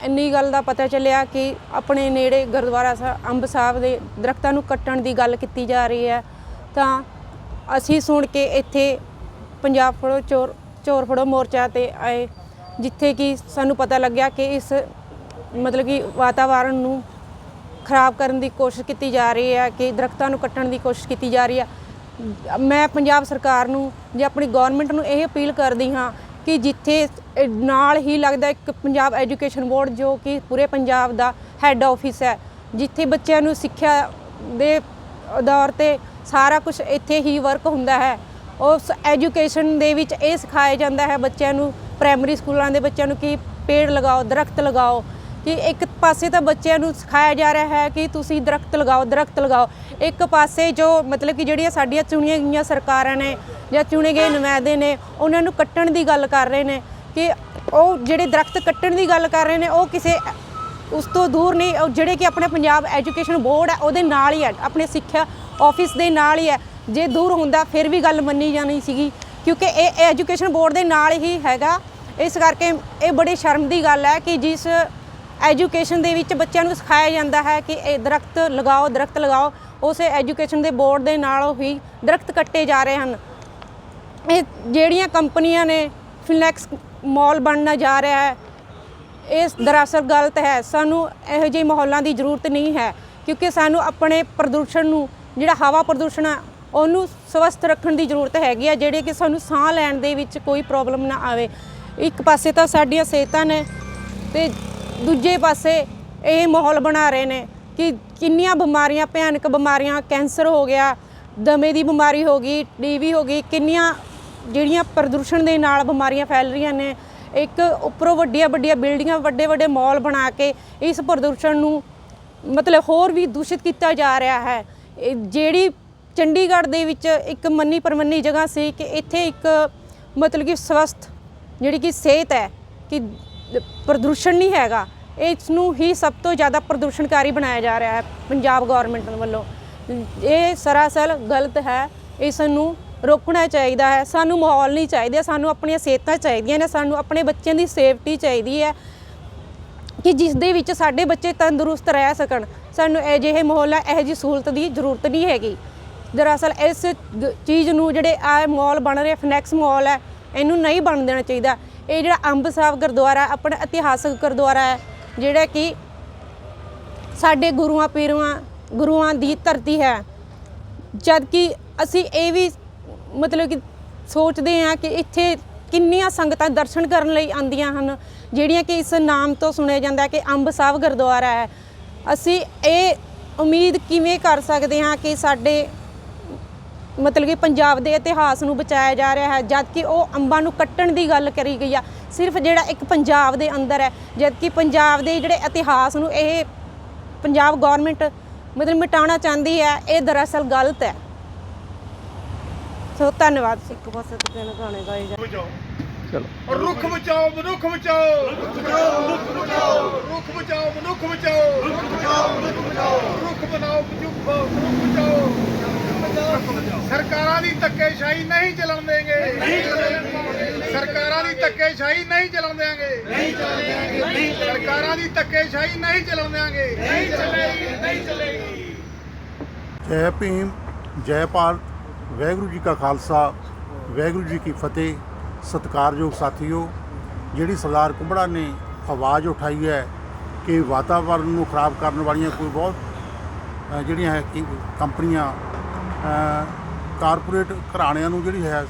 ਇੰਨੀ ਗੱਲ ਦਾ ਪਤਾ ਚੱਲਿਆ ਕਿ ਆਪਣੇ ਨੇੜੇ ਗੁਰਦੁਆਰਾ ਸਾਹਿਬ ਅੰਬ ਸਾਹਿਬ ਦੇ ਦਰਖਤਾਂ ਨੂੰ ਕੱਟਣ ਦੀ ਗੱਲ ਕੀਤੀ ਜਾ ਰਹੀ ਹੈ। ਤਾਂ ਅਸੀਂ ਸੁਣ ਕੇ ਇੱਥੇ ਪੰਜਾਬ ਫੜੋ ਚੋਰ ਚੋਰ ਫੜੋ ਮੋਰਚਾ ਤੇ ਆਏ, ਜਿੱਥੇ ਕਿ ਸਾਨੂੰ ਪਤਾ ਲੱਗਿਆ ਕਿ ਇਸ ਮਤਲਬ ਕਿ ਵਾਤਾਵਰਣ ਨੂੰ ਖਰਾਬ ਕਰਨ ਦੀ ਕੋਸ਼ਿਸ਼ ਕੀਤੀ ਜਾ ਰਹੀ ਹੈ, ਕਿ ਦਰਖਤਾਂ ਨੂੰ ਕੱਟਣ ਦੀ ਕੋਸ਼ਿਸ਼ ਕੀਤੀ ਜਾ ਰਹੀ ਹੈ। ਮੈਂ ਪੰਜਾਬ ਸਰਕਾਰ ਨੂੰ ਜਾਂ ਆਪਣੀ ਗਵਰਨਮੈਂਟ ਨੂੰ ਇਹ ਅਪੀਲ ਕਰਦੀ ਹਾਂ ਕਿ ਜਿੱਥੇ ਨਾਲ ਹੀ ਲੱਗਦਾ ਇੱਕ ਪੰਜਾਬ ਐਜੂਕੇਸ਼ਨ ਬੋਰਡ ਜੋ ਕਿ ਪੂਰੇ ਪੰਜਾਬ ਦਾ ਹੈੱਡ ਆਫਿਸ ਹੈ, ਜਿੱਥੇ ਬੱਚਿਆਂ ਨੂੰ ਸਿੱਖਿਆ ਦੇ ਦੌਰ ਤੇ ਸਾਰਾ ਕੁਝ ਇੱਥੇ ਹੀ ਵਰਕ ਹੁੰਦਾ ਹੈ। ਉਸ ਐਜੂਕੇਸ਼ਨ ਦੇ ਵਿੱਚ ਇਹ ਸਿਖਾਇਆ ਜਾਂਦਾ ਹੈ ਬੱਚਿਆਂ ਨੂੰ ਪ੍ਰਾਇਮਰੀ ਸਕੂਲਾਂ ਦੇ ਬੱਚਿਆਂ ਨੂੰ ਕਿ ਪੇੜ ਲਗਾਓ, ਦਰਖਤ ਲਗਾਓ, ਕਿ ਇੱਕ ਪਾਸੇ ਤਾਂ ਬੱਚਿਆਂ ਨੂੰ ਸਿਖਾਇਆ ਜਾ ਰਿਹਾ ਹੈ ਕਿ ਤੁਸੀਂ ਦਰਖਤ ਲਗਾਓ ਦਰਖਤ ਲਗਾਓ। ਇੱਕ ਪਾਸੇ ਜੋ ਮਤਲਬ ਕਿ ਜਿਹੜੀਆਂ ਸਾਡੀਆਂ ਚੁਣੀਆਂ ਗਈਆਂ ਸਰਕਾਰਾਂ ਨੇ ਜਾਂ ਚੁਣੇ ਗਏ ਨੁਮਾਇੰਦੇ ਨੇ, ਉਹਨਾਂ ਨੂੰ ਕੱਟਣ ਦੀ ਗੱਲ ਕਰ ਰਹੇ ਨੇ ਕਿ ਉਹ ਜਿਹੜੇ ਦਰਖਤ ਕੱਟਣ ਦੀ ਗੱਲ ਕਰ ਰਹੇ ਨੇ, ਉਹ ਕਿਸੇ ਉਸ ਤੋਂ ਦੂਰ ਨਹੀਂ, ਉਹ ਜਿਹੜੇ ਕਿ ਆਪਣੇ ਪੰਜਾਬ ਐਜੂਕੇਸ਼ਨ ਬੋਰਡ ਹੈ, ਉਹਦੇ ਨਾਲ ਹੀ ਹੈ, ਆਪਣੇ ਸਿੱਖਿਆ ਆਫਿਸ ਦੇ ਨਾਲ ਹੀ ਹੈ। ਜੇ ਦੂਰ ਹੁੰਦਾ, ਫਿਰ ਵੀ ਗੱਲ ਮੰਨੀ ਜਾਣੀ ਸੀਗੀ, ਕਿਉਂਕਿ ਇਹ ਐਜੂਕੇਸ਼ਨ ਬੋਰਡ ਦੇ ਨਾਲ ਹੀ ਹੈਗਾ। ਇਸ ਕਰਕੇ ਇਹ ਬੜੀ ਸ਼ਰਮ ਦੀ ਗੱਲ ਹੈ ਕਿ ਜਿਸ ਐਜੂਕੇਸ਼ਨ ਦੇ ਵਿੱਚ ਬੱਚਿਆਂ ਨੂੰ ਸਿਖਾਇਆ ਜਾਂਦਾ ਹੈ ਕਿ ਇਹ ਦਰਖਤ ਲਗਾਓ ਦਰਖਤ ਲਗਾਓ। ਉਸੇ ਐਜੂਕੇਸ਼ਨ ਦੇ ਬੋਰਡ ਦੇ ਨਾਲ ਹੀ ਦਰਖਤ ਕੱਟੇ ਜਾ ਰਹੇ ਹਨ। ਇਹ ਜਿਹੜੀਆਂ ਕੰਪਨੀਆਂ ਨੇ ਫਿਲੈਕਸ ਮਾਲ ਬਣਨਾ ਜਾ ਰਿਹਾ ਹੈ ਇਹ ਦਰਅਸਲ ਗਲਤ ਹੈ, ਸਾਨੂੰ ਇਹੋ ਜਿਹੇ ਮਾਹੌਲਾਂ ਦੀ ਜ਼ਰੂਰਤ ਨਹੀਂ ਹੈ। ਕਿਉਂਕਿ ਸਾਨੂੰ ਆਪਣੇ ਪ੍ਰਦੂਸ਼ਣ ਨੂੰ, ਜਿਹੜਾ ਹਵਾ ਪ੍ਰਦੂਸ਼ਣ ਹੈ ਉਹਨੂੰ ਸਵਸਥ ਰੱਖਣ ਦੀ ਜ਼ਰੂਰਤ ਹੈਗੀ ਹੈ ਜਿਹੜੇ ਕਿ ਸਾਨੂੰ ਸਾਹ ਲੈਣ ਦੇ ਵਿੱਚ ਕੋਈ ਪ੍ਰੋਬਲਮ ਨਾ ਆਵੇ। ਇੱਕ ਪਾਸੇ ਤਾਂ ਸਾਡੀਆਂ ਸਿਹਤਾਂ ਨੇ ਤੇ ਦੂਜੇ ਪਾਸੇ ਇਹ ਮਾਹੌਲ ਬਣਾ ਰਹੇ ਨੇ ਕਿ ਕਿੰਨੀਆਂ ਬਿਮਾਰੀਆਂ, ਭਿਆਨਕ ਬਿਮਾਰੀਆਂ, ਕੈਂਸਰ ਹੋ ਗਿਆ, ਦਮੇ ਦੀ ਬਿਮਾਰੀ ਹੋ ਗਈ ਟੀਵੀ ਹੋ ਗਈ, ਕਿੰਨੀਆਂ ਜਿਹੜੀਆਂ ਪ੍ਰਦੂਸ਼ਣ ਦੇ ਨਾਲ ਬਿਮਾਰੀਆਂ ਫੈਲ ਰਹੀਆਂ ਨੇ, ਇੱਕ ਉੱਪਰੋਂ ਵੱਡੀਆਂ ਵੱਡੀਆਂ ਬਿਲਡਿੰਗਾਂ, ਵੱਡੇ ਵੱਡੇ ਮਾਲ ਬਣਾ ਕੇ ਇਸ ਪ੍ਰਦੂਸ਼ਣ ਨੂੰ ਮਤਲਬ ਹੋਰ ਵੀ ਦੂਸ਼ਿਤ ਕੀਤਾ ਜਾ ਰਿਹਾ ਹੈ। ਜਿਹੜੀ ਚੰਡੀਗੜ੍ਹ ਦੇ ਵਿੱਚ ਇੱਕ ਮੰਨੀ ਪਰਮੰਨੀ ਜਗ੍ਹਾ ਸੀ ਕਿ ਇੱਥੇ ਇੱਕ ਮਤਲਬ ਕਿ ਸਵਸਥ, ਜਿਹੜੀ ਕਿ ਸਿਹਤ ਹੈ, ਕਿ ਪ੍ਰਦੂਸ਼ਣ ਨਹੀਂ ਹੈਗਾ। ਇਸ ਨੂੰ ਹੀ ਸਭ ਤੋਂ ਜ਼ਿਆਦਾ ਪ੍ਰਦੂਸ਼ਣਕਾਰੀ ਬਣਾਇਆ ਜਾ ਰਿਹਾ ਹੈ ਪੰਜਾਬ ਗਵਰਨਮੈਂਟ ਵੱਲੋਂ। ਇਹ ਸਰਾਸਰ ਗਲਤ ਹੈ। ਇਸ ਨੂੰ ਰੋਕਣਾ ਚਾਹੀਦਾ ਹੈ। ਸਾਨੂੰ ਮਾਹੌਲ ਨਹੀਂ ਚਾਹੀਦਾ। ਸਾਨੂੰ ਆਪਣੀਆਂ ਸਿਹਤਾਂ ਚਾਹੀਦੀਆਂ ਨੇ। ਸਾਨੂੰ ਆਪਣੇ ਬੱਚਿਆਂ ਦੀ ਸੇਫਟੀ ਚਾਹੀਦੀ ਹੈ ਕਿ ਜਿਸ ਦੇ ਵਿੱਚ ਸਾਡੇ ਬੱਚੇ ਤੰਦਰੁਸਤ ਰਹਿ ਸਕਣ। ਸਾਨੂੰ ਅਜਿਹੇ ਮਾਹੌਲ ਹੈ ਇਹ ਜੀ ਸਹੂਲਤ ਦੀ ਜ਼ਰੂਰਤ ਨਹੀਂ ਹੈਗੀ। ਦਰਅਸਲ ਇਸ ਚੀਜ਼ ਨੂੰ ਜਿਹੜੇ ਆ ਮਾਲ ਬਣ ਰਹੇ ਫਨੈਕਸ ਮਾਲ ਹੈ, ਇਹਨੂੰ ਨਹੀਂ ਬਣ ਦੇਣਾ ਚਾਹੀਦਾ। ਇਹ ਜਿਹੜਾ ਅੰਬ ਸਾਹਿਬ ਗੁਰਦੁਆਰਾ ਆਪਣਾ ਇਤਿਹਾਸਕ ਗੁਰਦੁਆਰਾ ਹੈ, ਜਿਹੜਾ ਕਿ ਸਾਡੇ ਗੁਰੂਆਂ ਪੀਰਾਂ, ਗੁਰੂਆਂ ਦੀ ਧਰਤੀ ਹੈ। ਜਦ ਕਿ ਅਸੀਂ ਇਹ ਵੀ ਮਤਲਬ ਕਿ ਸੋਚਦੇ ਹਾਂ ਕਿ ਇੱਥੇ ਕਿੰਨੀਆਂ ਸੰਗਤਾਂ ਦਰਸ਼ਨ ਕਰਨ ਲਈ ਆਉਂਦੀਆਂ ਹਨ, ਜਿਹੜੀਆਂ ਕਿ ਇਸ ਨਾਮ ਤੋਂ ਸੁਣਿਆ ਜਾਂਦਾ ਕਿ ਅੰਬ ਸਾਹਿਬ ਗੁਰਦੁਆਰਾ ਹੈ। ਅਸੀਂ ਇਹ ਉਮੀਦ ਕਿਵੇਂ ਕਰ ਸਕਦੇ ਹਾਂ ਕਿ ਸਾਡੇ ਮਤਲਬ ਕਿ ਪੰਜਾਬ ਦੇ ਇਤਿਹਾਸ ਨੂੰ ਬਚਾਇਆ ਜਾ ਰਿਹਾ ਹੈ ਜਦ ਕਿ ਉਹ ਅੰਬਾਂ ਨੂੰ ਕੱਟਣ ਦੀ ਗੱਲ ਕਰੀ ਗਈ ਆ। ਸਿਰਫ ਜਿਹੜਾ ਇੱਕ ਪੰਜਾਬ ਦੇ ਅੰਦਰ ਹੈ ਜਦ ਕਿ ਪੰਜਾਬ ਦੇ ਜਿਹੜੇ ਇਤਿਹਾਸ ਨੂੰ ਇਹ ਪੰਜਾਬ ਗਵਰਨਮੈਂਟ ਮਤਲਬ ਮਿਟਾਉਣਾ ਚਾਹੁੰਦੀ ਹੈ ਇਹ ਦਰਅਸਲ ਗਲਤ ਹੈ। ਸੋ ਧੰਨਵਾਦ ਇੱਕ ਪਾਸੇ ਤੋਂ ਗਾਣੇ ਗਾਏ ਜਾ ਚਲੋ। ਰੁੱਖ ਬਚਾਓ ਮਨੁੱਖ ਬਚਾਓ। ਰੁੱਖ ਬਚਾਓ ਰੁੱਖ ਬਚਾਓ। ਰੁੱਖ ਬਚਾਓ ਮਨੁੱਖ ਬਚਾਓ। ਰੁੱਖ ਬਚਾਓ ਮਨੁੱਖ ਬਚਾਓ। ਰੁੱਖ ਬਣਾਓ ਮਨੁੱਖ ਬਚਾਓ। ਸਰਕਾਰਾਂ ਦੀ ਧੱਕੇਸ਼ਾਹੀ ਨਹੀਂ ਚੱਲਣ ਦੇਂਗੇ ਨਹੀਂ ਚੱਲਣ ਸਰਕਾਰਾਂ ਦੀ ਧੱਕੇਸ਼ਾਹੀ ਨਹੀਂ ਚੱਲਣ ਦੇਂਗੇ ਨਹੀਂ ਚੱਲਣ ਦੇਂਗੇ ਸਰਕਾਰਾਂ ਦੀ ਧੱਕੇਸ਼ਾਹੀ ਨਹੀਂ ਚੱਲਣ ਦੇਂਗੇ ਨਹੀਂ ਚੱਲੇਗੀ ਨਹੀਂ ਚੱਲੇਗੀ ਜੈ ਭੀਮ ਜੈ ਭਾਰਤ। ਵਾਹਿਗੁਰੂ ਜੀ ਕਾ ਖਾਲਸਾ ਵਾਹਿਗੁਰੂ ਜੀ ਕੀ ਫਤਿਹ। ਸਤਿਕਾਰਯੋਗ ਸਾਥੀਓ ਜਿਹੜੀ ਸਰਦਾਰ ਕੁੰਬੜਾ ਨੇ ਆਵਾਜ਼ ਉਠਾਈ ਹੈ ਕਿ ਵਾਤਾਵਰਣ ਨੂੰ ਖਰਾਬ ਕਰਨ ਵਾਲੀਆਂ ਕੋਈ ਬਹੁਤ ਜਿਹੜੀਆਂ ਹੈ ਕੰਪਨੀਆਂ ਕਾਰਪੋਰੇਟ ਘਰਾਣਿਆਂ ਨੂੰ ਜਿਹੜੀ ਹੈ,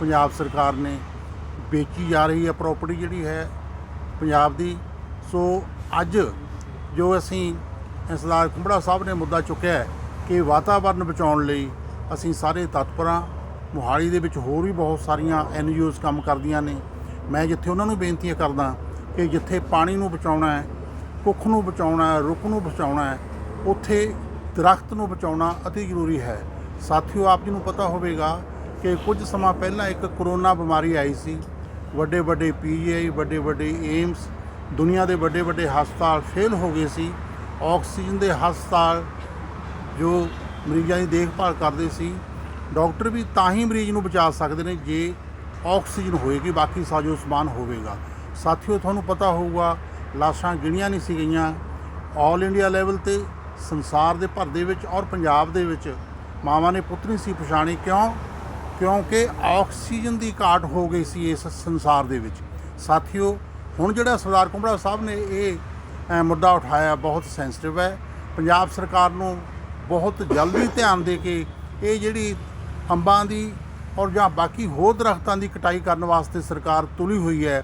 ਪੰਜਾਬ ਸਰਕਾਰ ਨੇ ਵੇਚੀ ਜਾ ਰਹੀ ਹੈ ਪ੍ਰਾਪਰਟੀ ਜਿਹੜੀ ਹੈ ਪੰਜਾਬ ਦੀ। ਸੋ ਅੱਜ ਜੋ ਅਸੀਂ ਸਰਦਾਰ ਕੁੰਬੜਾ ਸਾਹਿਬ ਨੇ ਮੁੱਦਾ ਚੁੱਕਿਆ ਹੈ ਕਿ ਵਾਤਾਵਰਨ ਬਚਾਉਣ ਲਈ ਅਸੀਂ ਸਾਰੇ ਤਤਪਰਾਂ, ਮੋਹਾਲੀ ਦੇ ਵਿੱਚ ਹੋਰ ਵੀ ਬਹੁਤ ਸਾਰੀਆਂ ਐਨਜੀਓਜ਼ ਕੰਮ ਕਰਦੀਆਂ ਨੇ। ਮੈਂ ਜਿੱਥੇ ਉਹਨਾਂ ਨੂੰ ਬੇਨਤੀਆਂ ਕਰਦਾ ਕਿ ਜਿੱਥੇ ਪਾਣੀ ਨੂੰ ਬਚਾਉਣਾ ਹੈ ਕੁੱਖ ਨੂੰ ਬਚਾਉਣਾ ਹੈ, ਰੁੱਖ ਨੂੰ ਬਚਾਉਣਾ ਹੈ, ਉੱਥੇ ਦਰਖਤ ਨੂੰ ਬਚਾਉਣਾ ਅਤੀ ਜ਼ਰੂਰੀ ਹੈ। ਸਾਥੀਓ, ਆਪ ਜੀ ਨੂੰ ਪਤਾ ਹੋਵੇਗਾ ਕਿ ਕੁਝ ਸਮਾਂ ਪਹਿਲਾਂ ਇੱਕ ਕਰੋਨਾ ਬਿਮਾਰੀ ਆਈ ਸੀ। ਵੱਡੇ ਵੱਡੇ ਪੀਜੀਆਈ, ਵੱਡੇ ਵੱਡੇ ਏਮਸ, ਦੁਨੀਆ ਦੇ ਵੱਡੇ ਵੱਡੇ ਹਸਪਤਾਲ ਫੇਲ ਹੋ ਗਏ ਸੀ। ਆਕਸੀਜਨ ਦੇ ਹਸਪਤਾਲ ਜੋ ਮਰੀਜ਼ਾਂ ਦੀ ਦੇਖਭਾਲ ਕਰਦੇ ਸੀ, ਡਾਕਟਰ ਵੀ ਤਾਂ ਹੀ ਮਰੀਜ਼ ਨੂੰ ਬਚਾ ਸਕਦੇ ਨੇ ਜੇ ਆਕਸੀਜਨ ਹੋਏਗੀ, ਬਾਕੀ ਸਾਜੋ ਸਮਾਨ ਹੋਵੇਗਾ। ਸਾਥੀਓ, ਤੁਹਾਨੂੰ ਪਤਾ ਹੋਊਗਾ, ਲਾਸ਼ਾਂ ਗਿਣੀਆਂ ਨਹੀਂ ਸੀ ਗਈਆਂ। ਆਲ ਇੰਡੀਆ ਲੈਵਲ ਤੇ ਸੰਸਾਰ ਦੇ ਭਰ ਦੇ ਵਿੱਚ ਔਰ ਪੰਜਾਬ ਦੇ ਵਿੱਚ ਮਾਵਾਂ ਨੇ ਪੁੱਤ ਨਹੀਂ ਸੀ ਪਛਾਣੀ, ਕਿਉਂ? ਕਿਉਂਕਿ ਆਕਸੀਜਨ ਦੀ ਘਾਟ ਹੋ ਗਈ ਸੀ ਇਸ ਸੰਸਾਰ ਦੇ ਵਿੱਚ। ਸਾਥੀਓ, ਹੁਣ ਜਿਹੜਾ ਸਰਦਾਰ ਕੁੰਬੜਾ ਸਾਹਿਬ ਨੇ ਇਹ ਮੁੱਦਾ ਉਠਾਇਆ ਬਹੁਤ ਸੈਂਸਿਟਿਵ ਹੈ। ਪੰਜਾਬ ਸਰਕਾਰ ਨੂੰ ਬਹੁਤ ਜਲਦੀ ਧਿਆਨ ਦੇ ਕੇ ਇਹ ਜਿਹੜੀ ਅੰਬਾਂ ਦੀ ਔਰ ਜਾਂ ਬਾਕੀ ਹੋਰ ਦਰਖਤਾਂ ਦੀ ਕਟਾਈ ਕਰਨ ਵਾਸਤੇ ਸਰਕਾਰ ਤੁਲੀ ਹੋਈ ਹੈ,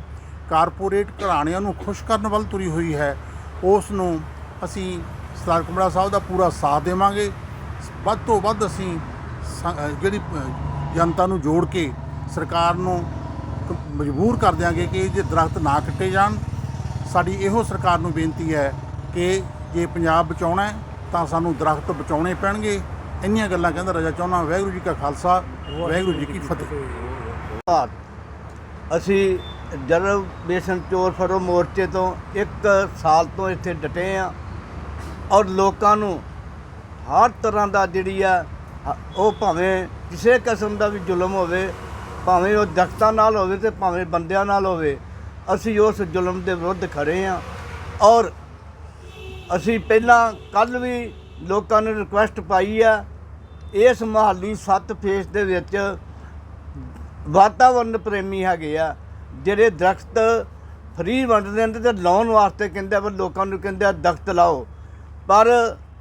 ਕਾਰਪੋਰੇਟ ਘਰਾਣਿਆਂ ਨੂੰ ਖੁਸ਼ ਕਰਨ ਵੱਲ ਤੁਰੀ ਹੋਈ ਹੈ, ਉਸ ਨੂੰ ਅਸੀਂ ਸਰਦਾਰ ਕੁੰਬੜਾ ਸਾਹਿਬ ਦਾ ਪੂਰਾ ਸਾਥ ਦੇਵਾਂਗੇ। ਵੱਧ ਤੋਂ ਵੱਧ ਅਸੀਂ ਜਿਹੜੀ ਜਨਤਾ ਨੂੰ ਜੋੜ ਕੇ ਸਰਕਾਰ ਨੂੰ ਮਜਬੂਰ ਕਰ ਦਿਆਂਗੇ ਕਿ ਜੇ ਦਰਖਤ ਨਾ ਕੱਟੇ ਜਾਣ, ਸਾਡੀ ਇਹੋ ਸਰਕਾਰ ਨੂੰ ਬੇਨਤੀ ਹੈ ਕਿ ਜੇ ਪੰਜਾਬ ਬਚਾਉਣਾ ਹੈ, ਤਾਂ ਸਾਨੂੰ ਦਰਖਤ ਬਚਾਉਣੇ ਪੈਣਗੇ। ਇੰਨੀਆਂ ਗੱਲਾਂ ਕਹਿੰਦਾ ਰਾਜਾ ਚਾਹੁੰਦਾ ਵਾਹਿਗੁਰੂ ਜੀ ਕਾ ਖਾਲਸਾ, ਵਾਹਿਗੁਰੂ ਜੀ ਕੀ ਫਤਿਹ। ਭਾਰਤ ਅਸੀਂ ਜਨਰਲ ਬੇਸਨ ਚੋਰ ਫੜੋ ਮੋਰਚੇ ਤੋਂ ਇੱਕ ਸਾਲ ਤੋਂ ਇੱਥੇ ਡਟੇ ਆ ਔਰ ਲੋਕਾਂ ਨੂੰ ਹਰ ਤਰ੍ਹਾਂ ਦਾ ਜਿਹੜੀ ਆ ਉਹ ਭਾਵੇਂ ਕਿਸੇ ਕਿਸਮ ਦਾ ਵੀ ਜ਼ੁਲਮ ਹੋਵੇ, ਭਾਵੇਂ ਉਹ ਦਖਤਾਂ ਨਾਲ ਹੋਵੇ ਤੇ ਭਾਵੇਂ ਬੰਦਿਆਂ ਨਾਲ ਹੋਵੇ, ਅਸੀਂ ਉਸ ਜ਼ੁਲਮ ਦੇ ਵਿਰੁੱਧ ਖੜੇ ਆ। ਔਰ ਅਸੀਂ ਪਹਿਲਾਂ ਕੱਲ ਵੀ ਲੋਕਾਂ ਨੂੰ ਰਿਕੁਐਸਟ ਪਾਈ ਆ, ਇਸ ਮਹੱਲੀ 7 ਫੇਸ ਦੇ ਵਿੱਚ ਵਾਤਾਵਰਨ ਪ੍ਰੇਮੀ ਹੈਗੇ ਆ, ਜਿਹੜੇ ਦਰਖਤ ਫਰੀ ਵੰਡਦੇ ਨੇ ਤੇ ਲਾਉਣ ਵਾਸਤੇ ਕਹਿੰਦੇ ਆ, ਪਰ ਲੋਕਾਂ ਨੂੰ ਕਹਿੰਦੇ ਆ ਦਰਖਤ ਲਾਓ। ਪਰ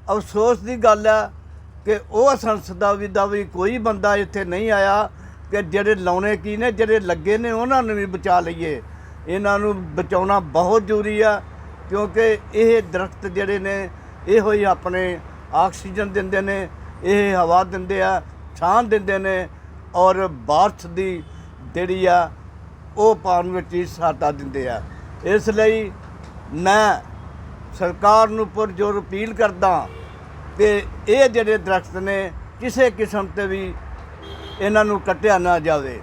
ਅਫਸੋਸ ਦੀ ਗੱਲ ਹੈ ਕਿ ਉਹ ਸੰਸਦਾ ਵੀ ਦਾ ਵੀ ਕੋਈ ਬੰਦਾ ਇੱਥੇ ਨਹੀਂ ਆਇਆ ਕਿ ਜਿਹੜੇ ਲਾਉਣੇ ਕੀ ਨੇ, ਜਿਹੜੇ ਲੱਗੇ ਨੇ ਉਹਨਾਂ ਨੂੰ ਵੀ ਬਚਾ ਲਈਏ। ਇਹਨਾਂ ਨੂੰ ਬਚਾਉਣਾ ਬਹੁਤ ਜ਼ਰੂਰੀ ਆ ਕਿਉਂਕਿ ਇਹ ਦਰਖਤ ਜਿਹੜੇ ਨੇ, ਇਹੋ ਹੀ ਆਪਣੇ ਆਕਸੀਜਨ ਦਿੰਦੇ ਨੇ, ਇਹ ਹਵਾ ਦਿੰਦੇ ਆ, ਛਾਂ ਦਿੰਦੇ ਨੇ ਔਰ ਬਾਰਸ ਦੀ ਜਿਹੜੀ ਆ, ਉਹ ਪਾਉਣ ਵਿੱਚ ਹੀ ਸਹਾਇਤਾ ਦਿੰਦੇ ਆ। ਇਸ ਲਈ ਮੈਂ ਸਰਕਾਰ ਨੂੰ ਪੁਰਜੋਰ ਅਪੀਲ ਕਰਦਾ ਕਿ ਇਹ ਜਿਹੜੇ ਦਰਖਤ ਨੇ, ਕਿਸੇ ਕਿਸਮ ਤੇ ਵੀ ਇਹਨਾਂ ਨੂੰ ਕੱਟਿਆ ਨਾ ਜਾਵੇ।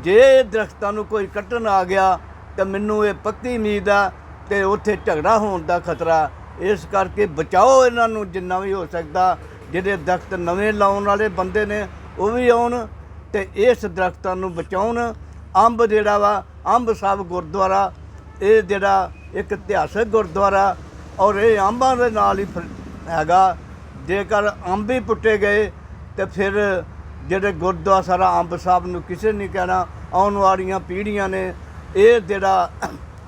ਜੇ ਇਹ ਦਰਖਤਾਂ ਨੂੰ ਕੋਈ ਕੱਟਣ ਆ ਗਿਆ, ਤਾਂ ਮੈਨੂੰ ਇਹ ਪੱਕੀ ਉਮੀਦ ਆ ਤੇ ਉੱਥੇ ਝਗੜਾ ਹੋਣ ਦਾ ਖਤਰਾ, ਇਸ ਕਰਕੇ ਬਚਾਓ ਇਹਨਾਂ ਨੂੰ ਜਿੰਨਾ ਵੀ ਹੋ ਸਕਦਾ। ਜਿਹੜੇ ਦਰਖਤ ਨਵੇਂ ਲਾਉਣ ਵਾਲੇ ਬੰਦੇ ਨੇ, ਉਹ ਵੀ ਆਉਣ ਤੇ ਇਸ ਦਰਖਤਾਂ ਨੂੰ ਬਚਾਉਣ। ਅੰਬ ਜਿਹੜਾ ਵਾ, ਅੰਬ ਸਾਹਿਬ ਗੁਰਦੁਆਰਾ, ਇਹ ਜਿਹੜਾ ਇੱਕ ਇਤਿਹਾਸਕ ਗੁਰਦੁਆਰਾ ਔਰ ਇਹ ਅੰਬਾਂ ਦੇ ਨਾਲ ਹੀ ਫਿਰ- ਹੈਗਾ। ਜੇਕਰ ਅੰਬ ਹੀ ਪੁੱਟੇ ਗਏ, ਤੇ ਫਿਰ ਜਿਹੜੇ ਗੁਰਦੁਆਰਾ ਸਾਰਾ ਅੰਬ ਸਾਹਿਬ ਨੂੰ ਕਿਸੇ ਨਹੀਂ ਕਹਿਣਾ, ਆਉਣ ਵਾਲੀਆਂ ਪੀੜ੍ਹੀਆਂ ਨੇ, ਇਹ ਜਿਹੜਾ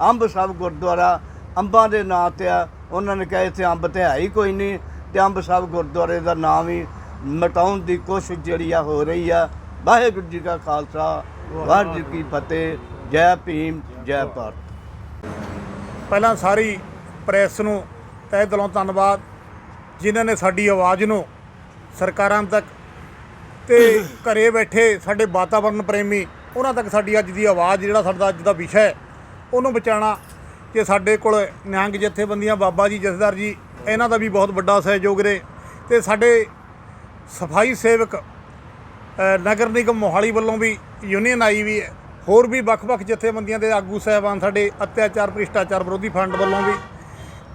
ਅੰਬ ਸਾਹਿਬ ਗੁਰਦੁਆਰਾ ਅੰਬਾਂ ਦੇ ਨਾਂ ਤੇ ਆ, ਉਹਨਾਂ ਨੇ ਕਹੇ ਇੱਥੇ ਅੰਬ ਤੇ ਹੈ ਹੀ ਕੋਈ ਨਹੀਂ, ਤੇ ਅੰਬ ਸਾਹਿਬ ਗੁਰਦੁਆਰੇ ਦਾ ਨਾਮ ਹੀ ਮਟਾਉਣ ਦੀ ਕੋਸ਼ਿਸ਼ ਜਿਹੜੀ ਆ ਹੋ ਰਹੀ ਆ। ਵਾਹਿਗੁਰੂ ਜੀ ਕਾ ਖਾਲਸਾ, ਵਾਹਿਗੁਰੂ ਜੀ ਕੀ ਫਤਿਹ, ਜੈ ਭੀਮ, ਜੈ ਭਾਰਤ। ਪਹਿਲਾਂ ਸਾਰੀ ਪ੍ਰੈਸ ਨੂੰ ਤਹਿ ਦਿਲੋਂ ਧੰਨਵਾਦ। ਜਿਨ੍ਹਾਂ ਨੇ ਸਾਡੀ ਆਵਾਜ਼ ਨੂੰ ਸਰਕਾਰਾਂ ਤੱਕ ਤੇ ਘਰੇ ਬੈਠੇ ਸਾਡੇ ਵਾਤਾਵਰਣ ਪ੍ਰੇਮੀ, ਉਹਨਾਂ ਤੱਕ ਸਾਡੀ ਅੱਜ ਦੀ ਆਵਾਜ਼, ਜਿਹੜਾ ਸਾਡਾ ਅੱਜ ਦਾ ਵਿਸ਼ਾ ਹੈ, ਉਹਨੂੰ ਬਚਾਉਣਾ ਕਿ ਸਾਡੇ ਕੋਲ ਨਿਹੰਗ ਜਥੇਬੰਦੀਆਂ ਬਾਬਾ ਜੀ ਜਥੇਦਾਰ ਜੀ, ਇਹਨਾਂ ਦਾ ਵੀ ਬਹੁਤ ਵੱਡਾ ਸਹਿਯੋਗ ਰਹੇ ਤੇ ਸਾਡੇ ਸਫ਼ਾਈ ਸੇਵਕ ਨਗਰ ਨਿਗਮ ਮੋਹਾਲੀ ਵੱਲੋਂ ਵੀ ਯੂਨੀਅਨ ਆਈ ਵੀ ਹੈ। ਹੋਰ ਵੀ ਵੱਖ-ਵੱਖ ਜਥੇਬੰਦੀਆਂ ਦੇ ਆਗੂ ਸਹਿਬਾਨ ਸਾਡੇ ਅਤਿਆਚਾਰ ਭ੍ਰਿਸ਼ਟਾਚਾਰ ਵਿਰੋਧੀ ਫਰੰਟ ਵੱਲੋਂ ਵੀ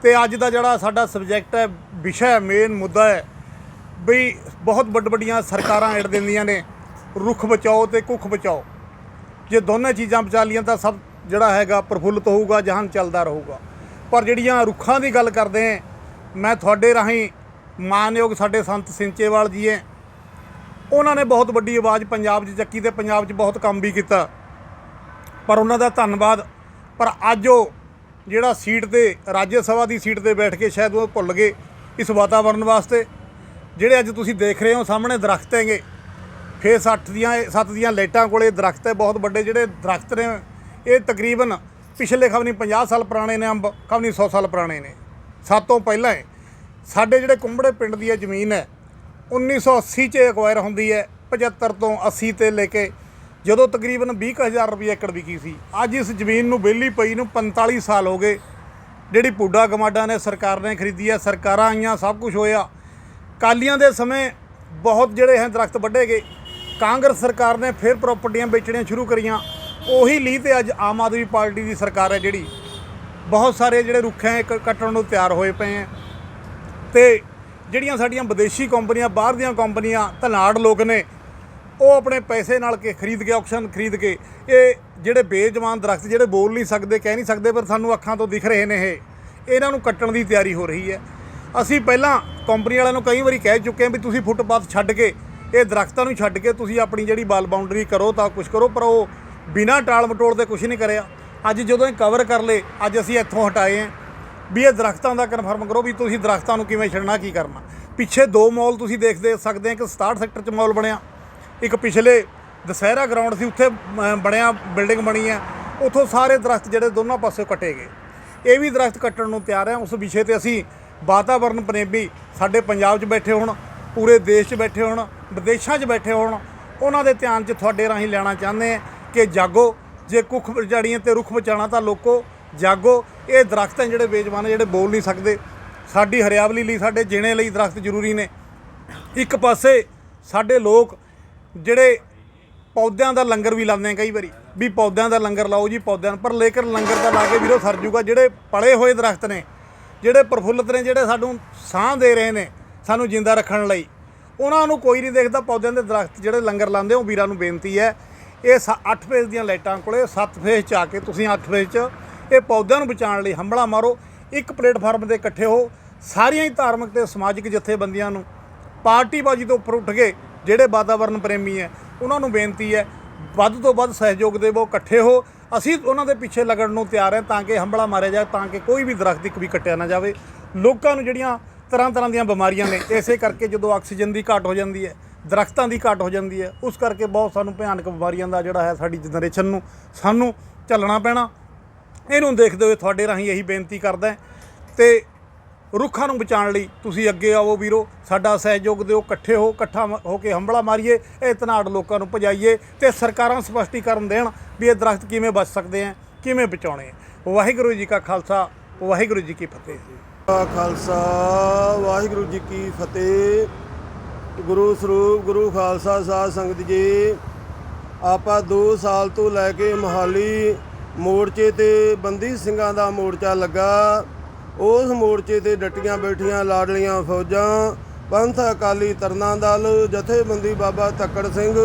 ਤੇ ਅੱਜ ਦਾ ਜਿਹੜਾ ਸਾਡਾ ਸਬਜੈਕਟ ਹੈ, ਵਿਸ਼ਾ ਹੈ ਮੇਨ ਮੁੱਦਾ ਹੈ ਵੀ ਬਹੁਤ ਵੱਡ ਵੱਡੀਆਂ ਸਰਕਾਰਾਂ ਐਡ ਦਿੰਦੀਆਂ ਨੇ, ਰੁੱਖ ਬਚਾਓ ਤੇ ਕੁੱਖ ਬਚਾਓ। ਜੇ ਦੋਨੇ ਚੀਜ਼ਾਂ ਬਚਾ ਲੀਆਂ ਤਾਂ ਸਭ ਜਿਹੜਾ ਹੈਗਾ ਪ੍ਰਫੁੱਲਤ ਹੋਊਗਾ, ਜਹਾਨ ਚੱਲਦਾ ਰਹੂਗਾ। ਪਰ ਜਿਹੜੀਆਂ ਰੁੱਖਾਂ ਦੀ ਗੱਲ ਕਰਦੇ ਹਾਂ, ਮੈਂ ਤੁਹਾਡੇ ਰਾਹੀਂ ਮਾਨਯੋਗ ਸਾਡੇ ਸੰਤ ਸਿੰਚੇਵਾਲ ਜੀ ਹੈ, ਉਹਨਾਂ ਨੇ ਬਹੁਤ ਵੱਡੀ ਆਵਾਜ਼ ਪੰਜਾਬ 'ਚ ਚੱਕੀ ਤੇ ਪੰਜਾਬ 'ਚ ਬਹੁਤ ਕੰਮ ਵੀ ਕੀਤਾ। ਪਰ ਉਹਨਾਂ ਦਾ ਧੰਨਵਾਦ। ਪਰ ਅੱਜ ਉਹ ਜਿਹੜਾ ਸੀਟ ਤੇ, ਰਾਜ ਸਭਾ ਦੀ ਸੀਟ ਤੇ ਬੈਠ ਕੇ ਸ਼ਾਇਦ ਉਹ ਭੁੱਲ ਗਏ ਇਸ ਵਾਤਾਵਰਣ ਵਾਸਤੇ, ਜਿਹੜੇ ਅੱਜ ਤੁਸੀਂ ਦੇਖ ਰਹੇ ਹੋ ਸਾਹਮਣੇ ਦਰਖਤ ਹੈਗੇ ਫੇਸ 8 ਦੀਆਂ 7 ਦੀਆਂ ਲਾਈਟਾਂ ਕੋਲੇ ਦਰਖਤ ਹੈ, ਬਹੁਤ ਵੱਡੇ ਜਿਹੜੇ ਦਰਖਤ ਨੇ, ਇਹ ਤਕਰੀਬਨ ਪਿਛਲੇ ਖਬਨੀ 50 ਸਾਲ ਪੁਰਾਣੇ ਨੇ ਅੰਬ ਖਬਨੀ 100 ਸਾਲ ਪੁਰਾਣੇ ਨੇ, ਸਭ ਤੋਂ ਪਹਿਲਾਂ ਸਾਡੇ ਜਿਹੜੇ ਕੁੰਬੜੇ ਪਿੰਡ ਦੀ ਇਹ ਜ਼ਮੀਨ ਹੈ 1980 ਚ ਐਕਵਾਇਰ ਹੁੰਦੀ ਹੈ 75 ਤੋਂ 80 ਤੇ ਲੈ ਕੇ ਜਦੋਂ ਤਕਰੀਬਨ 20000 ਰੁਪਏ ਏਕੜ ਵਿਕੀ ਸੀ, ਅੱਜ ਇਸ ਜ਼ਮੀਨ ਨੂੰ ਵਿਹਲੀ ਪਈ ਨੂੰ 45 ਸਾਲ ਹੋ ਗਏ। ਜਿਹੜੀ ਪੂਡਾ ਗਮਾਡਾ ਨੇ ਸਰਕਾਰ ਨੇ ਖਰੀਦੀ ਹੈ, ਸਰਕਾਰਾਂ ਆਈਆਂ, ਸਭ ਕੁਝ ਹੋਇਆ। ਕਾਲੀਆਂ ਦੇ ਸਮੇਂ ਬਹੁਤ ਜਿਹੜੇ ਹੈ ਦਰਖਤ ਵੱਢੇ ਗਏ। ਕਾਂਗਰਸ ਸਰਕਾਰ ਨੇ ਫਿਰ ਪ੍ਰਾਪਰਟੀਆਂ ਵੇਚਣੀਆਂ ਸ਼ੁਰੂ ਕਰੀਆਂ। ਉਹੀ ਲੀਹ ਤੇ ਅੱਜ ਆਮ ਆਦਮੀ ਪਾਰਟੀ ਦੀ ਸਰਕਾਰ ਹੈ ਜਿਹੜੀ। ਬਹੁਤ ਸਾਰੇ ਜਿਹੜੇ ਰੁੱਖ ਹੈ ਕ- ਕੱਟਣ ਨੂੰ ਤਿਆਰ ਹੋਏ ਪਏ ਹੈ। ਤੇ ਜਿਹੜੀਆਂ ਸਾਡੀਆਂ ਵਿਦੇਸ਼ੀ ਕੰਪਨੀਆਂ, ਬਾਹਰ ਦੀਆਂ ਕੰਪਨੀਆਂ, ਧਨਾੜ ਲੋਕ ਨੇ ਉਹ ਆਪਣੇ ਪੈਸੇ ਨਾਲ ਕੇ ਖਰੀਦ ਕੇ ਆਕਸ਼ਨ ਖਰੀਦ ਕੇ ਇਹ ਜਿਹੜੇ ਬੇਜਵਾਨ ਦਰਖਤ ਜਿਹੜੇ ਬੋਲ ਨਹੀਂ ਸਕਦੇ, ਕਹਿ ਨਹੀਂ ਸਕਦੇ, ਪਰ ਸਾਨੂੰ ਅੱਖਾਂ ਤੋਂ ਦਿਖ ਰਹੇ ਨੇ ਇਹ। ਇਹਨਾਂ ਨੂੰ ਕੱਟਣ ਦੀ ਤਿਆਰੀ ਹੋ ਰਹੀ ਹੈ। ਅਸੀਂ ਪਹਿਲਾਂ ਕੰਪਨੀ ਵਾਲਿਆਂ ਨੂੰ ਕਈ ਵਾਰੀ ਕਹਿ ਚੁੱਕੇ ਹਾਂ ਵੀ ਤੁਸੀਂ ਫੁੱਟਪਾਥ ਛੱਡ ਕੇ, ਇਹ ਦਰਖਤਾਂ ਨੂੰ ਛੱਡ ਕੇ ਤੁਸੀਂ ਆਪਣੀ ਜਿਹੜੀ ਬਾਲ ਬਾਉਂਡਰੀ ਕਰੋ ਤਾਂ ਕੁਝ ਕਰੋ, ਪਰ ਉਹ ਬਿਨਾਂ ਟਾਲ ਮਟੋਲ ਦੇ ਕੁਝ ਨਹੀਂ ਕਰਿਆ। ਅੱਜ ਜਦੋਂ ਇਹ ਕਵਰ ਕਰ ਲਏ, ਅੱਜ ਅਸੀਂ ਇੱਥੋਂ ਹਟਾਏ ਹਾਂ ਵੀ ਇਹ ਦਰਖਤਾਂ ਦਾ ਕਨਫਰਮ ਕਰੋ ਵੀ ਤੁਸੀਂ ਦਰਖਤਾਂ ਨੂੰ ਕਿਵੇਂ ਛੱਡਣਾ, ਕੀ ਕਰਨਾ। ਪਿੱਛੇ ਦੋ ਮਾਲ ਤੁਸੀਂ ਦੇਖ ਦੇ ਸਕਦੇ ਆ ਕਿ 67 ਸੈਕਟਰ 'ਚ ਮੌਲ ਬਣਿਆ। ਇੱਕ ਪਿਛਲੇ ਦਸਹਿਰਾ ਗਰਾਊਂਡ ਸੀ, ਉੱਥੇ ਬਣਿਆ, ਬਿਲਡਿੰਗ ਬਣੀ ਹੈ ਉੱਥੋਂ ਸਾਰੇ ਦਰਖਤ ਜਿਹੜੇ ਦੋਨਾਂ ਪਾਸੇ ਕੱਟੇ ਗਏ। ਇਹ ਵੀ ਦਰਖਤ ਕੱਟਣ ਨੂੰ ਤਿਆਰ ਹੈ ਉਸ ਵਿਸ਼ੇ ਤੇ ਅਸੀਂ ਵਾਤਾਵਰਣ ਪ੍ਰੇਮੀ ਸਾਡੇ ਪੰਜਾਬ 'ਚ ਬੈਠੇ ਹੋਣ, ਪੂਰੇ ਦੇਸ਼ 'ਚ ਬੈਠੇ ਹੋਣ, ਵਿਦੇਸ਼ਾਂ 'ਚ ਬੈਠੇ ਹੋਣ, ਉਹਨਾਂ ਦੇ ਧਿਆਨ 'ਚ ਤੁਹਾਡੇ ਰਾਹੀਂ ਲੈਣਾ ਚਾਹੁੰਦੇ ਆ ਕਿ ਜਾਗੋ, ਜੇ ਕੁੱਖ ਜੜੀਆਂ ਤੇ ਰੁੱਖ ਬਚਾਉਣਾ ਤਾਂ ਲੋਕੋ, ਜਾਗੋ, ਇਹ ਦਰਖਤ ਹੈ ਜਿਹੜੇ ਬੇਜਵਾਨ ਜਿਹੜੇ ਬੋਲ ਨਹੀਂ ਸਕਦੇ। ਸਾਡੀ ਹਰਿਆਵਲੀ ਲਈ, ਸਾਡੇ ਜੀਣੇ ਲਈ ਦਰਖਤ ਜ਼ਰੂਰੀ ਨੇ। ਇੱਕ ਪਾਸੇ ਸਾਡੇ ਲੋਕ ਜਿਹੜੇ ਪੌਦਿਆਂ ਦਾ ਲੰਗਰ ਵੀ ਲਾਉਂਦੇ ਆ ਕਈ ਵਾਰੀ, ਵੀ ਪੌਦਿਆਂ ਦਾ ਲੰਗਰ ਲਾਓ ਜੀ ਪੌਦਿਆਂ ਪਰ ਲੇਕਿਨ ਲੰਗਰ ਤਾਂ ਲਾ ਕੇ ਵੀਰੋ ਸਰ ਜੂਗਾ, ਜਿਹੜੇ ਪਲੇ ਹੋਏ ਦਰਖਤ ਨੇ, ਜਿਹੜੇ ਪ੍ਰਫੁੱਲਤ ਨੇ, ਜਿਹੜੇ ਸਾਨੂੰ ਸਾਹ ਦੇ ਰਹੇ ਨੇ, ਸਾਨੂੰ ਜਿੰਦਾ ਰੱਖਣ ਲਈ, ਉਹਨਾਂ ਨੂੰ ਕੋਈ ਨਹੀਂ ਦੇਖਦਾ ਪੌਦਿਆਂ ਦੇ ਦਰਖਤ ਜਿਹੜੇ ਲੰਗਰ ਲਾਉਂਦੇ ਉਹ ਵੀਰਾਂ ਨੂੰ ਬੇਨਤੀ ਹੈ, ਇਹ 8 ਫੇਜ਼ ਦੀਆਂ ਲਾਈਟਾਂ ਕੋਲੇ 7 ਫੇਜ਼ ਚ ਆ ਕੇ ਤੁਸੀਂ 8 ਫੇਜ਼ ਚ ਇਹ ਪੌਦਿਆਂ ਨੂੰ ਬਚਾਉਣ ਲਈ ਹੰਬਲਾ ਮਾਰੋ, ਇੱਕ ਪਲੇਟਫਾਰਮ ਤੇ ਇਕੱਠੇ ਹੋ, ਸਾਰੀਆਂ ਹੀ ਧਾਰਮਿਕ ਤੇ ਸਮਾਜਿਕ ਜਥੇਬੰਦੀਆਂ ਨੂੰ ਪਾਰਟੀਬਾਜ਼ੀ ਤੋਂ ਉੱਪਰ ਉੱਠ ਕੇ ਜਿਹੜੇ ਵਾਤਾਵਰਣ ਪ੍ਰੇਮੀ ਹੈ, ਉਹਨਾਂ ਨੂੰ ਬੇਨਤੀ ਹੈ, ਵੱਧ ਤੋਂ ਵੱਧ ਸਹਿਯੋਗ ਦੇਵੋ, ਇਕੱਠੇ ਹੋ। ਅਸੀਂ ਉਹਨਾਂ ਦੇ ਪਿੱਛੇ ਲੱਗਣ ਨੂੰ ਤਿਆਰ ਹਾਂ ਤਾਂ ਕਿ ਹੰਬਲਾ ਮਾਰਿਆ ਜਾਏ, ਤਾਂ ਕਿ ਕੋਈ ਵੀ ਦਰਖਤ ਇੱਕ ਵੀ ਕੱਟਿਆ ਨਾ ਜਾਵੇ। ਲੋਕਾਂ ਨੂੰ ਜਿਹੜੀਆਂ ਤਰ੍ਹਾਂ ਤਰ੍ਹਾਂ ਦੀਆਂ ਬਿਮਾਰੀਆਂ ਨੇ, ਇਸੇ ਕਰਕੇ ਜਦੋਂ ਆਕਸੀਜਨ ਦੀ ਘਾਟ ਹੋ ਜਾਂਦੀ ਹੈ, ਦਰਖਤਾਂ ਦੀ ਘਾਟ ਹੋ ਜਾਂਦੀ ਹੈ, ਉਸ ਕਰਕੇ ਬਹੁਤ ਸਾਨੂੰ ਭਿਆਨਕ ਬਿਮਾਰੀਆਂ ਦਾ ਜਿਹੜਾ ਹੈ ਸਾਡੀ ਜਨਰੇਸ਼ਨ ਨੂੰ ਸਾਨੂੰ ਚੱਲਣਾ ਪੈਣਾ। ਇਹਨੂੰ ਦੇਖਦੇ ਹੋਏ ਤੁਹਾਡੇ ਰਾਹੀਂ ਇਹੀ ਬੇਨਤੀ ਕਰਦਾ ਹੈ ਤੇ ਰੁੱਖਾਂ ਨੂੰ ਬਚਾਉਣ ਲਈ ਤੁਸੀਂ ਅੱਗੇ ਆਵੋ ਵੀਰੋ। ਸਾਡਾ ਸਹਿਯੋਗ ਦਿਓ, ਇਕੱਠੇ ਹੋ, ਇਕੱਠਾ ਮ- ਹੋ ਕੇ ਹੰਬਲਾ ਮਾਰੀਏ, ਇਹ ਧਨਾੜ ਲੋਕਾਂ ਨੂੰ ਭਜਾਈਏ ਤੇ ਸਰਕਾਰਾਂ ਸਪਸ਼ਟੀਕਰਨ ਦੇਣ ਵੀ ਇਹ ਦਰਖਤ ਕਿਵੇਂ ਬਚ ਸਕਦੇ ਆ ਕਿਵੇਂ ਬਚਾਉਣੇ ਆ ਵਾਹਿਗੁਰੂ ਜੀ ਕਾ ਖਾਲਸਾ, ਵਾਹਿਗੁਰੂ ਜੀ ਕੀ ਫਤਿਹ ਕਾ ਖਾਲਸਾ, ਵਾਹਿਗੁਰੂ ਜੀ ਕੀ ਫਤਿਹ। ਗੁਰੂ ਸਰੂਪ, ਗੁਰੂ ਖਾਲਸਾ ਸਾਧ ਸੰਗਤ ਜੀ, ਆਪਾਂ 2 ਸਾਲ ਤੋਂ ਲੈ ਕੇ ਮੋਹਾਲੀ ਮੋਰਚੇ ਤੇ ਬੰਦੀ ਸਿੰਘਾਂ ਦਾ ਮੋਰਚਾ ਲੱਗਾ। ਉਸ ਮੋਰਚੇ ਤੇ ਡਟੀਆਂ ਬੈਠੀਆਂ ਲਾਡਲੀਆਂ ਫੌਜਾਂ, ਪੰਥ ਅਕਾਲੀ ਤਰਨਾ ਦਲ, ਜਥੇਬੰਦੀ ਬਾਬਾ ਤੱਕੜ ਸਿੰਘ।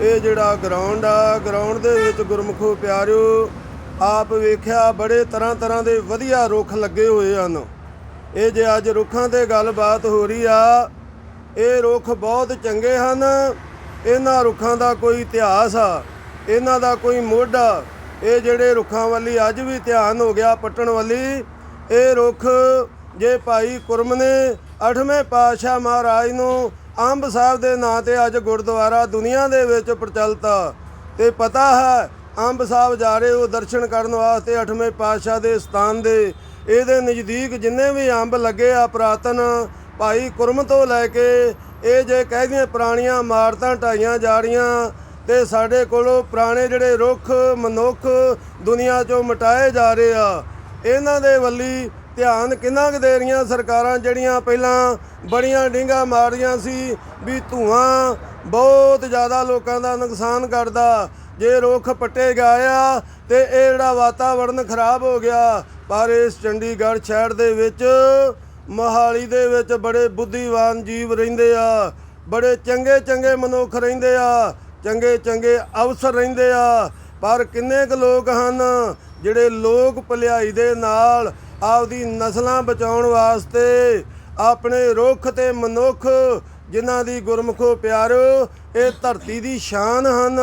ਇਹ ਜਿਹੜਾ ਗਰਾਊਂਡ ਆ ਗਰਾਊਂਡ ਦੇ ਵਿੱਚ ਗੁਰਮੁਖੋ ਪਿਆਰਿਓ, ਆਪ ਵੇਖਿਆ ਬੜੇ ਤਰ੍ਹਾਂ ਤਰ੍ਹਾਂ ਦੇ ਵਧੀਆ ਰੁੱਖ ਲੱਗੇ ਹੋਏ ਹਨ। ਇਹ ਜੇ ਅੱਜ ਰੁੱਖਾਂ ਤੇ ਗੱਲਬਾਤ ਹੋ ਰਹੀ ਆ, ਇਹ ਰੁੱਖ ਬਹੁਤ ਚੰਗੇ ਹਨ। ਇਹਨਾਂ ਰੁੱਖਾਂ ਦਾ ਕੋਈ ਇਤਿਹਾਸ ਆ, ਇਹਨਾਂ ਦਾ ਕੋਈ ਮੁੱਢ ਆ। ਇਹ ਜਿਹੜੇ ਰੁੱਖਾਂ ਵਾਲੀ ਅੱਜ ਵੀ ਧਿਆਨ ਹੋ ਗਿਆ, ਪੱਟਣ ਵਾਲੀ ਇਹ ਰੁੱਖ, ਜੇ ਭਾਈ ਕੁਰਮ ਨੇ ਅਠਵੇਂ ਪਾਤਸ਼ਾਹ ਮਹਾਰਾਜ ਨੂੰ ਅੰਬ ਸਾਹਿਬ ਦੇ ਨਾਂ ਤੇ ਅੱਜ ਗੁਰਦੁਆਰਾ ਦੁਨੀਆ ਦੇ ਵਿੱਚ ਪ੍ਰਚਲਿਤ ਆ। ਤੇ ਪਤਾ ਹੈ, ਅੰਬ ਸਾਹਿਬ ਜਾ ਰਹੇ ਉਹ ਦਰਸ਼ਨ ਕਰਨ ਵਾਸਤੇ ਅਠਵੇਂ ਪਾਤਸ਼ਾਹ ਦੇ ਸਥਾਨ ਦੇ। ਇਹਦੇ ਨਜ਼ਦੀਕ ਜਿੰਨੇ ਵੀ ਅੰਬ ਲੱਗੇ ਆ ਪ੍ਰਾਤਨ, ਭਾਈ ਕੁਰਮ ਤੋਂ ਲੈ ਕੇ ਇਹ ਜੇ ਕਹਿ ਦਈਏ ਪੁਰਾਣੀਆਂ ਇਮਾਰਤਾਂ ਢਾਈਆਂ ਜਾ ਰਹੀਆਂ, ਤੇ ਸਾਡੇ ਕੋਲੋਂ ਪੁਰਾਣੇ ਜਿਹੜੇ ਰੁੱਖ, ਮਨੁੱਖ ਦੁਨੀਆ 'ਚੋਂ ਮਿਟਾਏ ਜਾ ਰਹੇ ਆ। ਇਹਨਾਂ ਦੇ ਵੱਲੀ ਧਿਆਨ ਕਿੰਨਾ ਕੁ ਦੇ ਰਹੀਆਂ ਸਰਕਾਰਾਂ ਜਿਹੜੀਆਂ ਪਹਿਲਾਂ ਬੜੀਆਂ ਡਿੰਗਾ ਮਾਰਦੀਆਂ ਸੀ ਵੀ ਧੂਆਂ ਬਹੁਤ ਜ਼ਿਆਦਾ ਲੋਕਾਂ ਦਾ ਨੁਕਸਾਨ ਕਰਦਾ। ਜੇ ਰੁੱਖ ਪੱਟੇ ਗਏ ਆ ਤੇ ਇਹ ਜਿਹੜਾ ਵਾਤਾਵਰਨ ਖਰਾਬ ਹੋ ਗਿਆ, ਪਰ ਇਸ ਚੰਡੀਗੜ੍ਹ ਸ਼ਹਿਰ ਦੇ ਵਿੱਚ, ਮੋਹਾਲੀ ਦੇ ਵਿੱਚ ਬੜੇ ਬੁੱਧੀਵਾਨ ਜੀਵ ਰਹਿੰਦੇ ਆ, ਬੜੇ ਚੰਗੇ ਚੰਗੇ ਮਨੁੱਖ ਰਹਿੰਦੇ ਆ ਚੰਗੇ ਚੰਗੇ ਅਵਸਰ ਰਹਿੰਦੇ ਆ, ਪਰ ਕਿੰਨੇ ਕੁ ਲੋਕ ਹਨ ਜਿਹੜੇ ਲੋਕ ਭਲਾਈ ਦੇ ਨਾਲ ਆਪਦੀ ਨਸਲਾਂ ਬਚਾਉਣ ਵਾਸਤੇ ਆਪਣੇ ਰੁੱਖ ਤੇ ਮਨੁੱਖ ਜਿਨ੍ਹਾਂ ਦੀ ਗੁਰਮੁਖੋ ਪਿਆਰੋ, ਇਹ ਧਰਤੀ ਦੀ ਸ਼ਾਨ ਹਨ।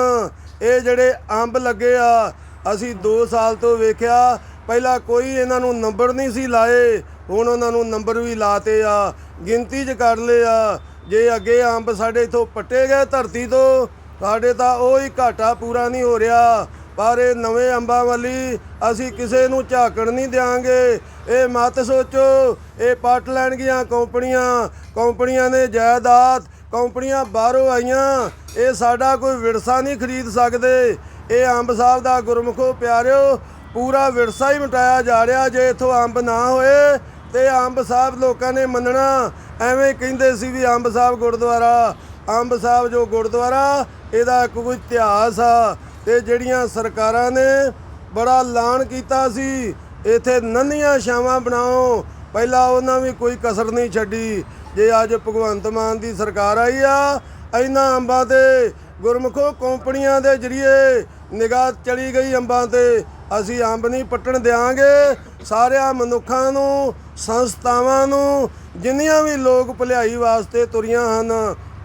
ਇਹ ਜਿਹੜੇ ਅੰਬ ਲੱਗੇ ਆ, ਅਸੀਂ 2 ਸਾਲ ਤੋਂ ਵੇਖਿਆ, ਪਹਿਲਾਂ ਕੋਈ ਇਹਨਾਂ ਨੂੰ ਨੰਬਰ ਨਹੀਂ ਸੀ ਲਾਏ, ਹੁਣ ਉਹਨਾਂ ਨੂੰ ਨੰਬਰ ਵੀ ਲਾਤੇ ਆ, ਗਿਣਤੀ 'ਚ ਕਰ ਲਏ ਆ। ਜੇ ਅੱਗੇ ਅੰਬ ਸਾਡੇ ਇਥੋਂ ਪੱਟੇ ਗਏ ਧਰਤੀ ਤੋਂ, ਸਾਡੇ ਤਾਂ ਉਹ ਹੀ ਘਾਟਾ ਪੂਰਾ ਨਹੀਂ ਹੋ ਰਿਹਾ। ਪਰ ਇਹ ਨਵੇਂ ਅੰਬਾਂ ਵਾਲੀ ਅਸੀਂ ਕਿਸੇ ਨੂੰ ਝਾਕਣ ਨਹੀਂ ਦਿਆਂਗੇ। ਇਹ ਮਤ ਸੋਚੋ, ਇਹ ਪੱਟ ਲੈਣਗੀਆਂ ਕੰਪਨੀਆਂ। ਕੰਪਨੀਆਂ ਨੇ ਜਾਇਦਾਦ, ਕੰਪਨੀਆਂ ਬਾਹਰੋਂ ਆਈਆਂ। ਇਹ ਸਾਡਾ ਕੋਈ ਵਿਰਸਾ ਨਹੀਂ ਖਰੀਦ ਸਕਦੇ। ਇਹ ਅੰਬ ਸਾਹਿਬ ਦਾ ਗੁਰਮੁਖੋ ਪਿਆਰਿਓ, ਪੂਰਾ ਵਿਰਸਾ ਹੀ ਮਿਟਾਇਆ ਜਾ ਰਿਹਾ ਜੇ ਇਥੋਂ ਅੰਬ ਨਾ ਹੋਏ, ਤੇ ਅੰਬ ਸਾਹਿਬ ਲੋਕਾਂ ਨੇ ਮੰਨਣਾ। ਐਵੇਂ ਕਹਿੰਦੇ ਸੀ ਵੀ ਅੰਬ ਸਾਹਿਬ ਗੁਰਦੁਆਰਾ। ਅੰਬ ਸਾਹਿਬ ਜੋ ਗੁਰਦੁਆਰਾ, ਇਹਦਾ ਇੱਕ ਕੋਈ ਇਤਿਹਾਸ ਆ। ਤੇ ਜਿਹੜੀਆਂ ਸਰਕਾਰਾਂ ਨੇ ਬੜਾ ਐਲਾਨ ਕੀਤਾ ਸੀ, ਇੱਥੇ ਨੰਨੀਆਂ ਛਾਵਾਂ ਬਣਾਓ। ਪਹਿਲਾਂ ਉਹਨਾਂ ਵੀ ਕੋਈ ਕਸਰ ਨਹੀਂ ਛੱਡੀ। ਜੇ ਅੱਜ ਭਗਵੰਤ ਮਾਨ ਦੀ ਸਰਕਾਰ ਆਈ ਆ, ਇਹਨਾਂ ਅੰਬਾਂ ਤੇ, ਗੁਰਮਖੋ ਕੰਪਨੀਆਂ ਦੇ ਜਰੀਏ ਨਿਗਾਹ ਚਲੀ ਗਈ ਅੰਬਾਂ ਤੇ। ਅਸੀਂ ਅੰਬ ਨਹੀਂ ਪੱਟਣ ਦਿਆਂਗੇ। ਸਾਰਿਆਂ ਮਨੁੱਖਾਂ ਨੂੰ, ਸੰਸਥਾਵਾਂ ਨੂੰ, ਜਿੰਨੀਆਂ ਵੀ ਲੋਕ ਭਲਾਈ ਵਾਸਤੇ ਤੁਰੀਆਂ ਹਨ,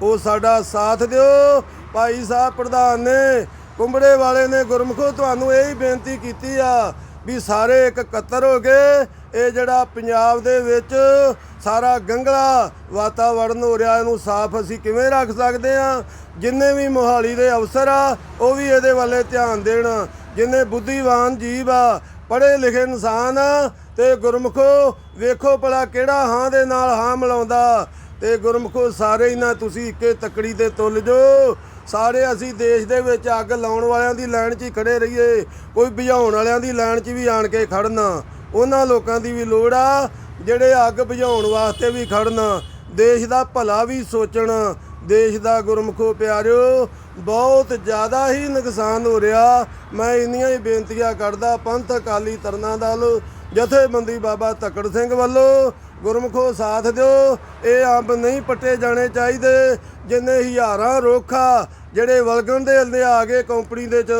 ਉਹ ਸਾਡਾ ਸਾਥ ਦਿਓ। ਭਾਈ ਸਾਹਿਬ ਪ੍ਰਧਾਨ ਨੇ ਕੁੰਬੜੇ ਵਾਲੇ ਨੇ ਗੁਰਮਖੋ, ਤੁਹਾਨੂੰ ਇਹ ਹੀ ਬੇਨਤੀ ਕੀਤੀ ਆ ਵੀ ਸਾਰੇ ਇੱਕ ਇਕੱਤਰ ਹੋ ਗਏ ਇਹ ਜਿਹੜਾ ਪੰਜਾਬ ਦੇ ਵਿੱਚ ਸਾਰਾ ਗੰਗਲਾ ਵਾਤਾਵਰਨ ਹੋ ਰਿਹਾ, ਇਹਨੂੰ ਸਾਫ਼ ਅਸੀਂ ਕਿਵੇਂ ਰੱਖ ਸਕਦੇ ਆ? ਜਿੰਨੇ ਵੀ ਮੋਹਾਲੀ ਦੇ ਅਫਸਰ ਆ, ਉਹ ਵੀ ਇਹਦੇ ਵੱਲੇ ਧਿਆਨ ਦੇਣ। ਜਿੰਨੇ ਬੁੱਧੀਵਾਨ ਜੀਵ ਆ, ਪੜ੍ਹੇ ਲਿਖੇ ਇਨਸਾਨ ਆ, ਤੇ ਗੁਰਮਖੋ, ਵੇਖੋ ਭਲਾ ਕਿਹੜਾ ਹਾਂ ਦੇ ਨਾਲ ਹਾਂ ਮਿਲਾਉਂਦਾ। ਤੇ ਗੁਰਮਖੋ, ਸਾਰੇ ਹੀ ਨਾ ਤੁਸੀਂ ਇੱਕੇ ਤਕੜੀ ਤੇ ਤੁੱਲ ਜੋ ਸਾਰੇ ਅਸੀਂ ਦੇਸ਼ ਦੇ ਵਿੱਚ ਅੱਗ ਲਾਉਣ ਵਾਲਿਆਂ ਦੀ ਲਾਈਨ 'ਚ ਹੀ ਖੜੇ ਰਹੀਏ, ਕੋਈ ਬੁਝਾਉਣ ਵਾਲਿਆਂ ਦੀ ਲਾਈਨ 'ਚ ਵੀ ਆਣ ਕੇ ਖੜਨਾ। ਉਹਨਾਂ ਲੋਕਾਂ ਦੀ ਵੀ ਲੋੜ ਆ, ਜਿਹੜੇ ਅੱਗ ਬੁਝਾਉਣ ਵਾਸਤੇ ਵੀ ਖੜਨ। ਦੇਸ਼ ਦਾ ਭਲਾ ਵੀ ਸੋਚਣ। ਦੇਸ਼ ਦਾ ਗੁਰਮਖੋ ਪਿਆਰਿਓ, ਬਹੁਤ ਜ਼ਿਆਦਾ ਹੀ ਨੁਕਸਾਨ ਹੋ ਰਿਹਾ। ਮੈਂ ਇੰਨੀਆਂ ਹੀ ਬੇਨਤੀਆਂ ਕਰਦਾ, ਪੰਥ ਅਕਾਲੀ ਤਰਨਾ ਦਲ, ਜਥੇਬੰਦੀ ਬਾਬਾ ਤਕੜ ਸਿੰਘ ਵੱਲੋਂ ਗੁਰਮਖੋ ਸਾਥ ਦਿਓ। ਇਹ ਅੰਬ ਨਹੀਂ ਪੱਟੇ ਜਾਣੇ ਚਾਹੀਦੇ। ਜਿੰਨੇ ਹਜ਼ਾਰਾਂ ਰੋਖਾ ਜਿਹੜੇ ਵਲਗਣ ਦੇ ਅੱਲੇ ਆ ਗਏ ਕੰਪਨੀ ਦੇ ਚ,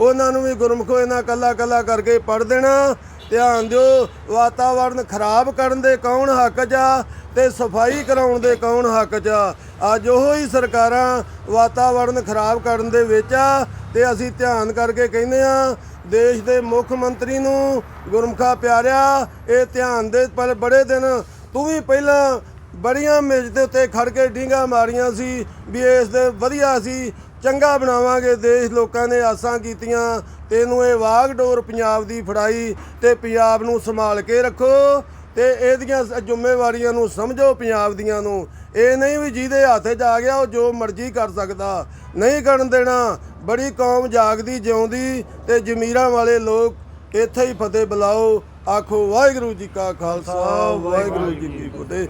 ਉਹਨਾਂ ਨੂੰ ਵੀ ਗੁਰਮਖੋ ਇਹਨਾਂ ਕੱਲਾ ਕੱਲਾ ਕਰਕੇ ਪੜ ਦੇਣਾ। ਧਿਆਨ ਦਿਓ, ਵਾਤਾਵਰਨ ਖਰਾਬ ਕਰਨ ਦੇ ਕੌਣ ਹੱਕ 'ਚ ਆ ਤੇ ਸਫ਼ਾਈ ਕਰਾਉਣ ਦੇ ਕੌਣ ਹੱਕ 'ਚ ਆ। ਅੱਜ ਉਹੋ ਹੀ ਸਰਕਾਰਾਂ ਵਾਤਾਵਰਨ ਖਰਾਬ ਕਰਨ ਦੇ ਵਿੱਚ ਆ ਤੇ ਅਸੀਂ ਧਿਆਨ ਕਰਕੇ ਕਹਿੰਦੇ ਆ, ਦੇਸ਼ ਦੇ ਮੁੱਖ ਮੰਤਰੀ ਨੂੰ ਗੁਰਮਖਾ ਪਿਆਰਿਆ, ਇਹ ਧਿਆਨ ਦੇ ਪਰ ਬੜੇ ਦਿਨ ਤੂੰ ਵੀ ਪਹਿਲਾਂ ਬੜੀਆਂ ਮੇਜ਼ ਦੇ ਉੱਤੇ ਖੜ ਕੇ ਡੀਂਗਾ ਮਾਰੀਆਂ ਸੀ ਵੀ ਇਸ ਦੇ ਵਧੀਆ ਸੀ ਚੰਗਾ ਬਣਾਵਾਂਗੇ, ਦੇਸ਼ ਲੋਕਾਂ ਨੇ ਆਸਾਂ ਕੀਤੀਆਂ। ਤੇ ਇਹਨੂੰ ਇਹ ਵਾਗਡੋਰ ਪੰਜਾਬ ਦੀ ਫੜਾਈ ਤੇ ਪੰਜਾਬ ਨੂੰ ਸੰਭਾਲ ਕੇ ਰੱਖੋ ਤੇ ਇਹਦੀਆਂ ਸ- ਜ਼ਿੰਮੇਵਾਰੀਆਂ ਨੂੰ ਸਮਝੋ ਪੰਜਾਬ ਦੀਆਂ ਨੂੰ। ਇਹ ਨਹੀਂ ਵੀ ਜਿਹਦੇ ਹੱਥ 'ਚ ਆ ਗਿਆ, ਉਹ ਜੋ ਮਰਜ਼ੀ ਕਰ ਸਕਦਾ। ਨਹੀਂ ਕਰਨ ਦੇਣਾ, ਬੜੀ ਕੌਮ ਜਾਗਦੀ, ਜਿਉਂਦੀ ਤੇ ਜ਼ਮੀਰਾਂ ਵਾਲੇ ਲੋਕ ਇੱਥੇ ਹੀ ਫਤਿਹ ਬੁਲਾਓ। ਆਖੋ ਵਾਹਿਗੁਰੂ ਜੀ ਕਾ ਖਾਲਸਾ, ਵਾਹਿਗੁਰੂ ਜੀ ਕੀ ਫਤਿਹ।